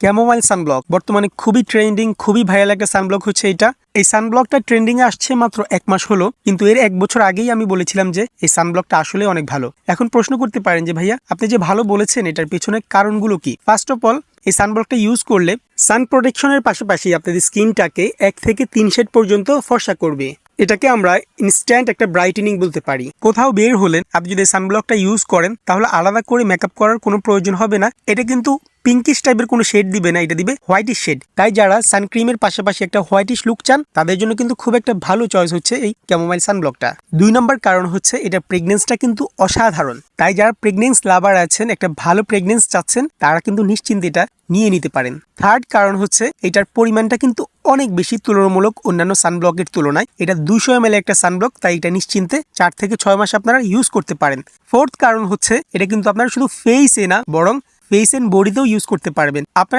Chamomile sunblock বর্তমানে খুবই trending খুবই ভাইরাল একটা সানব্লক হচ্ছে এটা। এই সানব্লকটা এ আসছে মাত্র এক মাস হলো। কিন্তু এর এক বছর আগেই আমি বলেছিলাম যে এই সানব্লকটা আসলে অনেক ভালো। এখন প্রশ্ন করতে পারেন যে ভাইয়া, আপনি যে ভালো বলেছেন, এটার পেছনে কারণগুলো কি? ফার্স্ট অফ অল এই সানব্লকটা ইউজ করলে সান প্রোটেকশনের পাশাপাশি আপনাদের স্কিনটাকে এক থেকে তিন শেড পর্যন্ত ফর্সা করবে। এটাকে আমরা ইনস্ট্যান্ট একটা ব্রাইটেনিং বলতে পারি। কোথাও বের হলেন আপনি যদি সানব্লকটা ইউজ করেন, তাহলে আলাদা করে মেকআপ করার কোনো প্রয়োজন হবে না। এটা কিন্তু পিঙ্কিশ টাইপের কোনো শেড দিবে না, এটা দিবে হোয়াইটিশ শেড তাই যারা সানক্রিমের পাশাপাশি একটা হোয়াইটিশ লুক চান, তাদের জন্য কিন্তু খুব একটা ভালো চয়েস হচ্ছে এই ক্যামোমাইল সানব্লকটা দুই নম্বর কারণ হচ্ছে এটা প্রেগনেন্সটা কিন্তু অসাধারণ। তাই যারা প্রেগনেন্স লাভার আছেন, একটা ভালো প্রেগনেন্স চাচ্ছেন, তারা কিন্তু নিশ্চিন্তে এটা নিয়ে নিতে পারেন। থার্ড কারণ হচ্ছে এটার পরিমাণটা কিন্তু অনেক বেশি তুলনামূলক অন্যান্য সানব্লকের তুলনায়। এটা দুশো এম একটা সানব্লক তাই এটা নিশ্চিন্তে চার থেকে ছয় মাস আপনারা ইউজ করতে পারেন। ফোর্থ কারণ হচ্ছে এটা কিন্তু আপনারা শুধু ফেসে না, বরং ফেস অ্যান্ড বডিতেও ইউজ করতে পারবেন। আপনার